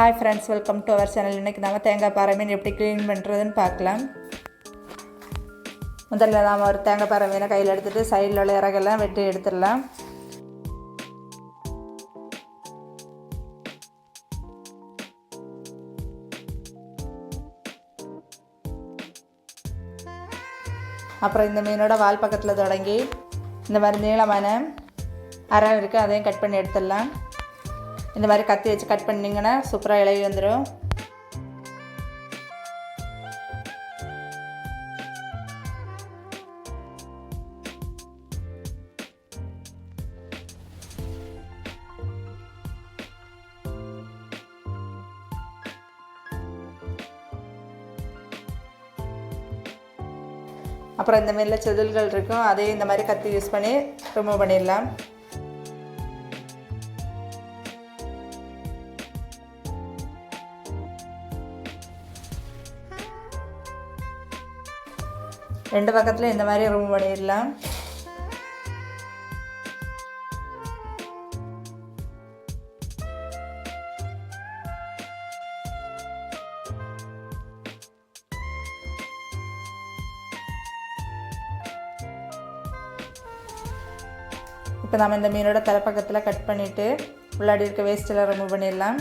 Hi friends welcome to our channel இன்றைக்கி நம்ம தேங்காய் பாறை மீன் எப்படி க்ளீன் பண்ணுறதுன்னு பார்க்கலாம். முதல்ல நாம் ஒரு தேங்காய் பாறை மீனை கையில் எடுத்துகிட்டு சைடில் உள்ள இறகெல்லாம் வெட்டி எடுத்துடலாம். அப்புறம் இந்த மீனோட வால் பக்கத்தில் தொடங்கி இந்த மாதிரி நீளமான அரை இருக்குது அதையும் கட் பண்ணி எடுத்துடலாம். இந்த மாதிரி கத்தி வச்சு கட் பண்ணிங்கன்னா சூப்பராக இலவி வந்துடும் அப்புறம் இந்த மாதிரில செதில்கள் இருக்கும் அதையும் இந்த மாதிரி கத்தி யூஸ் பண்ணி ரிமூவ் பண்ணிடலாம். ரெண்டு பக்கத்தில் இந்த மாதிரி ரூம் பண்ணிடலாம். இப்போ நம்ம இந்த மீனோட தலைப்பக்கத்தில் கட் பண்ணிவிட்டு உள்ளாடி இருக்க வேஸ்ட்டெல்லாம் ரிமூவ் பண்ணிடலாம்.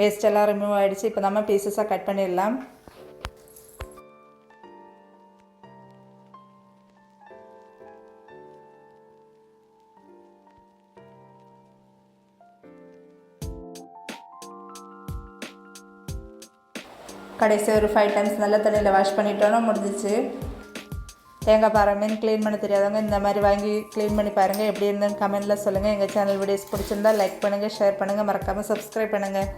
வேஸ்ட் எல்லாம் ரிமூவ் ஆகிடுச்சு இப்போ நம்ம பீசஸாக கட் பண்ணிடலாம். கடைசி ஒரு ஃபைவ் டைம்ஸ் நல்ல தண்ணியில் வாஷ் பண்ணிட்டோன்னா முடிஞ்சிச்சு. தேங்காய் பாறை மீன் க்ளீன் பண்ண தெரியாதவங்க இந்த மாதிரி வாங்கி க்ளீன் பண்ணி பாருங்கள் எப்படி இருந்துன்னு கமெண்ட்டில் சொல்லுங்கள் எங்கள் சேனல் வீடியோஸ் பிடிச்சிருந்தா லைக் பண்ணுங்கள் ஷேர் பண்ணுங்கள் மறக்காமல் சப்ஸ்கிரைப் பண்ணுங்கள்